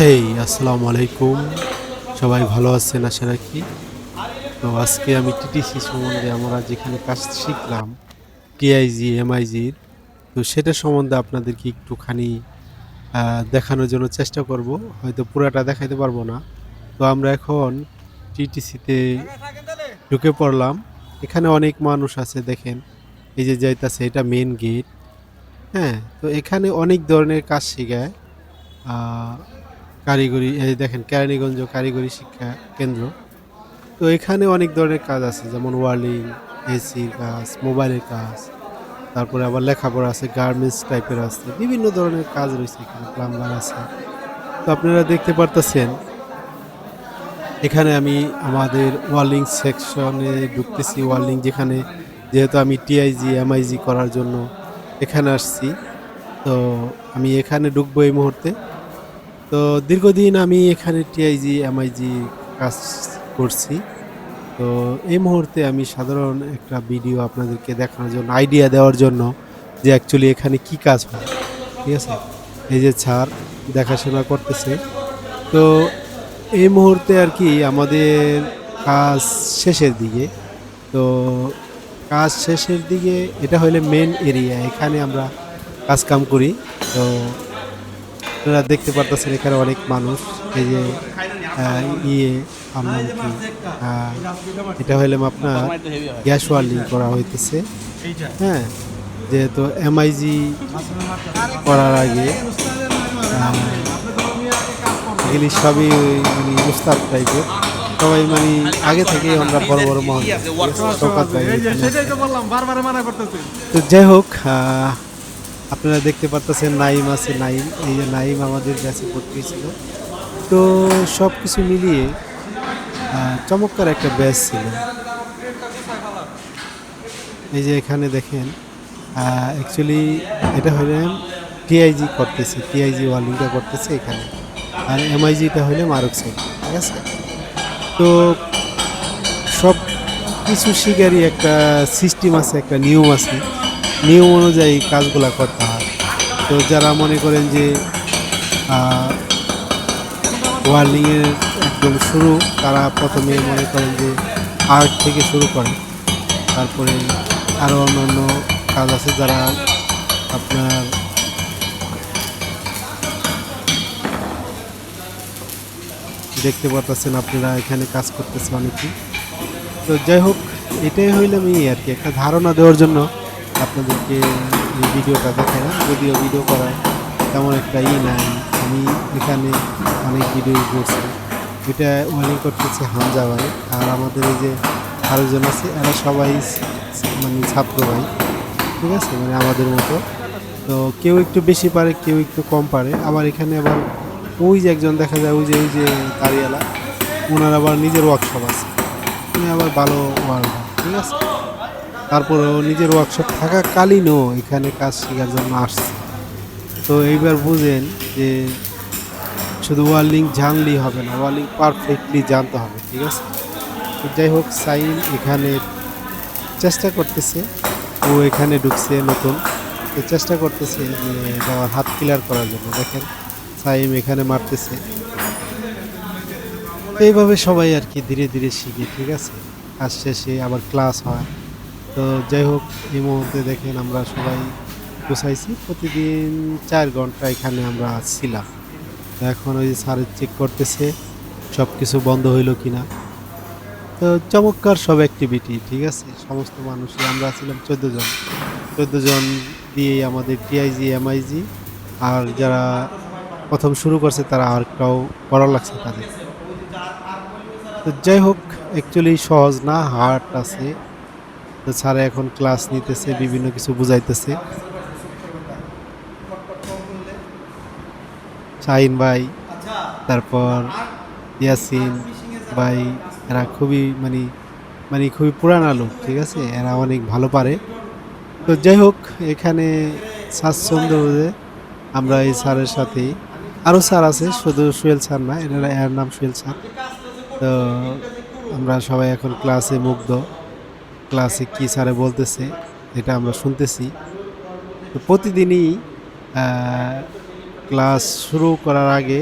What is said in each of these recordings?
হেই আসসালামু আলাইকুম সবাই ভালো আছেন, আশা রাখি। তো আজকে আমি টিটিসি সম্বন্ধে আমরা যেখানে কাজ শিখলাম টিআইজি এমআইজির তো সেটা সম্বন্ধে আপনাদেরকে একটুখানি দেখানোর জন্য চেষ্টা করব। হয়তো পুরাটা দেখাইতে পারব না। তো আমরা এখন টিটিসিতে ঢুকে পড়লাম। এখানে অনেক মানুষ আছে, দেখেন। এই যে যাইতাছে, এটা মেন গেট হ্যাঁ তো এখানে অনেক ধরনের কাজ শেখায়। কারিগরি, এই দেখেন, কেরানীগঞ্জ কারিগরি শিক্ষা কেন্দ্র। তো এখানে অনেক ধরনের কাজ আছে, যেমন ওয়ার্লিং, এসির কাজ, মোবাইলের কাজ, তারপরে আবার লেখাপড়া আছে, গার্মেন্টস টাইপের আছে, বিভিন্ন ধরনের কাজ রয়েছে এখানে, প্লাম্বার আছে। তো আপনারা দেখতে পারতেছেন, এখানে আমি আমাদের ওয়ার্লিং সেকশনে ঢুকতেছি, ওয়ার্লিং যেখানে, যেহেতু আমি টিআইজি এমআইজি করার জন্য এখানে আসছি। তো আমি এখানে ঢুকবো এই মুহূর্তে। তো দীর্ঘদিন আমি এখানে টিআইজি এমআইজি কাজ করছি। তো এই মুহূর্তে আমি সাধারণ একটা ভিডিও আপনাদেরকে দেখানোর জন্য, আইডিয়া দেওয়ার জন্য যে অ্যাকচুয়ালি এখানে কি কাজ হয়। ঠিক আছে? এই যে ছাড় দেখাশোনা করতেছে। তো এই মুহূর্তে আর কি আমাদের কাজ শেষের দিকে। তো কাজ শেষের দিকে এটা হলে মেন এরিয়া এখানে আমরা কাজ কাম করি। তো আপনারা দেখতে পারতেছেন এখানে অনেক মানুষ। এই যে ইয়ে কি এটা হইলাম আপনার গ্যাস ওয়ার্লিং করা হইতেছে। হ্যাঁ যেহেতু এমআইজি করার আগে এগুলি সবই ওই মানে উস্তাদ টাইপের সবাই মানে আগে থেকেই আমরা বড় বড় সেটাই তো মানা যাই হোক আপনারা দেখতে পারতেছেন নাইম আছে, নাইম, এই যে নাইম আমাদের ব্যাচে ভর্তি ছিল। তো সব কিছু মিলিয়ে চমৎকার একটা ব্যাচ ছিল। এই যে এখানে দেখেন অ্যাকচুয়ালি এটা হলে টিআইজি করতেছে টিআইজি ওয়ার্লিংটা করতেছে এখানে। আর এমআইজিটা হলে মারুক সাইড ঠিক আছে? তো সব কিছু শিকারই একটা, সিস্টেম আছে, একটা নিয়ম আছে। নিয়ম অনুযায়ী কাজগুলা করতে হয়। তো যারা মনে করেন যে ওয়ার্লিংয়ের একদম শুরু, তারা প্রথমে মনে করেন যে আর্ট থেকে শুরু করে। তারপরে আরও অন্যান্য কাজ আছে যারা আপনার দেখতে পাচ্ছেন আপনারা, এখানে কাজ করতেছে অনেকেই। তো যাই হোক, এটাই হইলাম এই আর কি একটা ধারণা দেওয়ার জন্য। আপনাদেরকে ভিডিওটা দেখালাম। যদিও ভিডিও করা তেমন একটা ই নাই। আমি এখানে অনেক ভিডিও করছি। এটা ওয়ালিং করতেছে হামজা ভাই। আর আমাদের এই যে আরেকজন আছে, এরা সবাই মানে ছাত্র ভাই। ঠিক আছে? মানে আমাদের মতো। তো কেউ একটু বেশি পারে, কেউ একটু কম পারে। আবার এখানে আবার ওই যে একজন দেখা যায়, ওই যে ওই যে দাঁড়িয়ালা। ওনার আবার নিজের ওয়ার্কশপ আছে। উনি আবার ভালো ওয়ার্ক ঠিক আছে? তারপরেও নিজের ওয়ার্কশপ থাকাকালীনও এখানে কাজ শেখার জন্য আসছে। তো এইবার বুঝেন যে শুধু ওয়ার্লিং জানলেই হবে না ওয়ার্লিং পারফেক্টলি জানতে হবে, ঠিক আছে? যাই হোক, সাইন এখানে চেষ্টা করতেছে, ও এখানে ঢুকছে নতুন। তো চেষ্টা করতেছে যে হাত ক্লিয়ার করার জন্য। দেখেন, সাইম এখানে মারতেছে। এইভাবে সবাই আর কি ধীরে ধীরে শিখে, ঠিক আছে? কাজ শেষে আবার ক্লাস হয়। তো যাই হোক, এই মুহূর্তে দেখেন আমরা সবাই গুছাইছি। প্রতিদিন চার ঘণ্টা এখানে আমরা ছিলাম। তো এখন ওই যে স্যারের চেক করতেছে সব কিছু বন্ধ হইল কিনা। তো চমৎকার সব অ্যাক্টিভিটি ঠিক আছে? সমস্ত মানুষই, আমরা ছিলাম চোদ্দ জন। চোদ্দ জন দিয়েই আমাদের টিআইজি এমআইজি আর যারা প্রথম শুরু করছে, তারা আরেকটাও করা লাগছে তাদের। তো যাই হোক অ্যাকচুয়ালি সহজ না হার্ট আছে। তো স্যারে এখন ক্লাস নিতেছে, বিভিন্ন কিছু বুঝাইতেছে। শাহিন ভাই, তারপর ইয়াসিন ভাই, এরা খুবই মানে মানে খুবই পুরানা লোক, ঠিক আছে? এরা অনেক ভালো পারে। তো যাই হোক, এখানে স্বাচ্ছন্দ্য আমরা এই স্যারের সাথেই। আরও স্যার আছে, শুধু সুয়েল স্যার না, এনারা এর নাম সুয়েল স্যার। তো আমরা সবাই এখন ক্লাসে মুগ্ধ। ক্লাসে কি স্যারে বলতেছে, এটা আমরা শুনতেছি। তো প্রতিদিনই ক্লাস শুরু করার আগে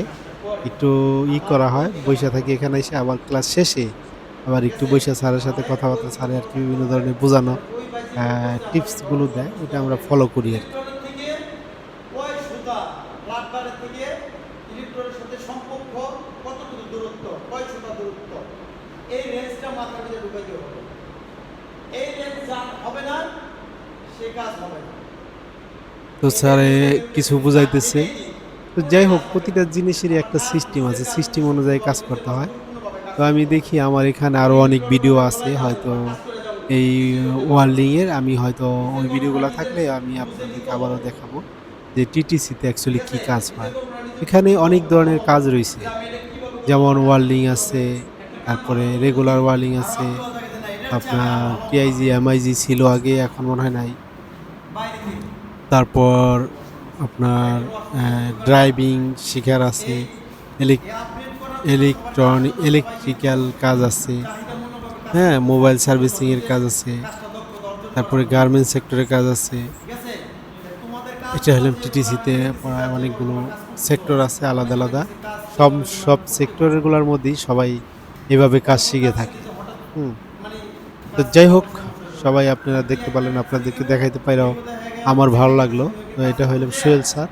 একটু ই করা হয় বৈশা থাকি এখানে এসে আবার ক্লাস শেষে আবার একটু বৈশা স্যারের সাথে কথাবার্তা, স্যারে আর কি বিভিন্ন ধরনের বোঝানো টিপসগুলো দেয়, ওটা আমরা ফলো করি আর কি। এই রেঞ্জটা মাথার ভিতরে ঢুকাইতে হবে তো স্যারে কিছু বুঝাইতেছে। তো যাই হোক, প্রতিটা জিনিসেরই একটা সিস্টেম আছে। সিস্টেম অনুযায়ী কাজ করতে হয়। তো আমি দেখি আমার এখানে আরও অনেক ভিডিও আছে। হয়তো এই ওয়ার্ল্ডিংয়ের আমি হয়তো ওই ভিডিওগুলো থাকলে আমি আপনাদেরকে আবারও দেখাবো যে টিটিসিতে অ্যাকচুয়ালি কী কাজ হয়। এখানে অনেক ধরনের কাজ রয়েছে। যেমন ওয়ার্ল্ডিং আছে, তারপরে রেগুলার ওয়ার্ল্ডিং আছে আপনার টিআইজি এমআইজি ছিল আগে, এখন মনে হয় নাই। তারপর আপনার ড্রাইভিং শিখার আছে ইলেকট্রনিক ইলেকট্রিক্যাল কাজ আছে হ্যাঁ মোবাইল সার্ভিসিংয়ের কাজ আছে, তারপরে গার্মেন্টস সেক্টরের কাজ আছে। এটা হলো টিটিসিতে প্রায় অনেকগুলো সেক্টর আছে, আলাদা আলাদা। সব সব সেক্টরগুলোর মধ্যেই সবাই এভাবে কাজ শিখে থাকে। হুম। তো যাই হোক সবাই আপনারা দেখতে পারলেন আপনাদেরকে দেখাইতে পাইরাও আমার ভালো লাগল। তো এটা হইল সোহেল স্যার।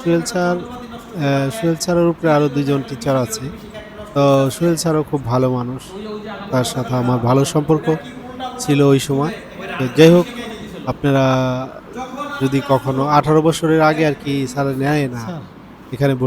সোহেল স্যার সোহেল স্যারের উপরে আরও দুজন টিচার আছে। তো সোহেল স্যারও খুব ভালো মানুষ। তার সাথে আমার ভালো সম্পর্ক ছিল ওই সময়। তো যাই হোক আপনারা যদি কখনো আঠারো বছরের আগে আর কি স্যার নেয় না এখানে